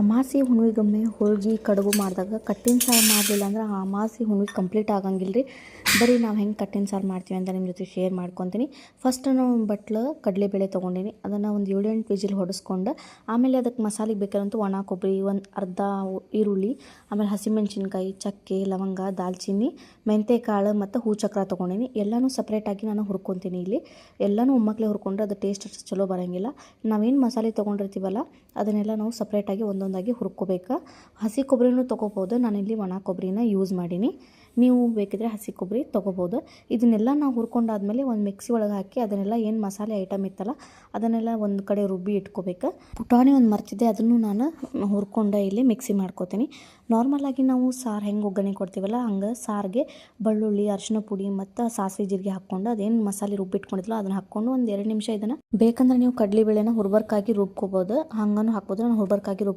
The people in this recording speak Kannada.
ಅಮಾಸೆ ಹುಣ್ಣಿಮೆಗೊಮ್ಮೆ ಹೋಳ್ಗೆ, ಕಡುಬು ಮಾಡಿದಾಗ ಕಟ್ಟಿನ ಸಾರು ಮಾಡಲಿಲ್ಲ ಅಂದ್ರೆ ಆ ಅಮಾಸಿ ಹುಣ್ಣಿಗೆ ಕಂಪ್ಲೀಟ್ ಆಗಂಗಿಲ್ಲ ರೀ ಬರೀ ನಾವು ಹೆಂಗೆ ಕಟ್ಟಿನ ಸಾರು ಮಾಡ್ತೀವಿ ಅಂತ ನಿಮ್ಮ ಜೊತೆ ಶೇರ್ ಮಾಡ್ಕೊತೀನಿ. ಫಸ್ಟ್ ನಾವು ಬಟ್ಲು ಕಡಲೆಬೇಳೆ ತೊಗೊಂಡಿನಿ. ಅದನ್ನು ಒಂದು ಏಳು ಎಂಟು ವಿಜಿಲ್ ಹೊಡೆಸ್ಕೊಂಡು, ಆಮೇಲೆ ಅದಕ್ಕೆ ಮಸಾಲೆಗೆ ಬೇಕಾದಂಥ ಒಣ ಕೊಬ್ಬರಿ, ಒಂದು ಅರ್ಧ ಈರುಳ್ಳಿ, ಆಮೇಲೆ ಹಸಿಮೆಣ್ಸಿನ್ಕಾಯಿ, ಚಕ್ಕೆ, ಲವಂಗ, ದಾಲ್ಚಿನ್ನಿ ಮೆಂತ್ಯಕಾಳು ಮತ್ತು ಹೂ ಚಕ್ರ ತೊಗೊಂಡಿನಿ. ಎಲ್ಲನೂ ಸಪ್ರೇಟಾಗಿ ನಾನು ಹುರ್ಕೊತೀನಿ ಇಲ್ಲಿ. ಎಲ್ಲನೂ ಒಮ್ಮಕ್ಕಳೇ ಹುರ್ಕೊಂಡ್ರೆ ಅದು ಟೇಸ್ಟ್ ಅಷ್ಟು ಚಲೋ ಬರೋಂಗಿಲ್ಲ. ನಾವೇನು ಮಸಾಲೆ ತೊಗೊಂಡಿರ್ತೀವಲ್ಲ, ಅದನ್ನೆಲ್ಲ ನಾವು ಸಪ್ರೇಟಾಗಿ ಒಂದೊಂದಾಗಿ ಹುರ್ಕೋಬೇಕು. ಹಸಿ ಕೊಬ್ಬರಿನೂ ತೊಗೋಬೋದು. ನಾನಿಲ್ಲಿ ಒಣ ಕೊಬ್ಬರಿನ ಯೂಸ್ ಮಾಡೀನಿ. ನೀವು ಬೇಕಿದ್ರೆ ಹಸಿ ಕೊಬ್ಬರಿ ತೊಗೋಬೋದು. ಇದನ್ನೆಲ್ಲ ನಾವು ಹುರ್ಕೊಂಡಾದ್ಮೇಲೆ ಒಂದು ಮಿಕ್ಸಿ ಒಳಗೆ ಹಾಕಿ ಅದನ್ನೆಲ್ಲ ಏನು ಮಸಾಲೆ ಐಟಮ್ ಇತ್ತಲ್ಲ, ಅದನ್ನೆಲ್ಲ ಒಂದು ಕಡೆ ರುಬ್ಬಿ ಇಟ್ಕೋಬೇಕು. ಪುಟಾಣಿ ಒಂದು ಮರ್ತಿದ್ದೆ ಅದನ್ನು ನಾನು ಹುರ್ಕೊಂಡು ಇಲ್ಲಿ ಮಿಕ್ಸಿ ಮಾಡ್ಕೋತೀನಿ. ನಾರ್ಮಲಾಗಿ ನಾವು ಸಾರು ಹೆಂಗೆ ಒಗ್ಗರಣೆ ಕೊಡ್ತೀವಲ್ಲ, ಹಂಗೆ ಸಾರಿಗೆ ಬೆಳ್ಳುಳ್ಳಿ ಅರಿಶಿನ ಪುಡಿ ಮತ್ತು ಸಾಸಿವೆ ಜೀರಿಗೆ ಹಾಕ್ಕೊಂಡು ಅದೇನು ಮಸಾಲೆ ರುಬ್ಬಿಟ್ಕೊಂಡಿದ್ಲೋ ಅದನ್ನ ಹಾಕ್ಕೊಂಡು ಒಂದು ಎರಡು ನಿಮಿಷ ಇದನ್ನು ಬೇಕಂದ್ರೆ ನೀವು ಕಡಲೆಬೇಳೆನ ಹುರ್ಬರ್ಕಾಗಿ ರುಬ್ಕೋಬೋದು. ಹಂಗನೂ ಹಾಕ್ಬೋದು. ನಾನು ಹುರ್ಬರ್ಕಾಗಿ ರುಬ್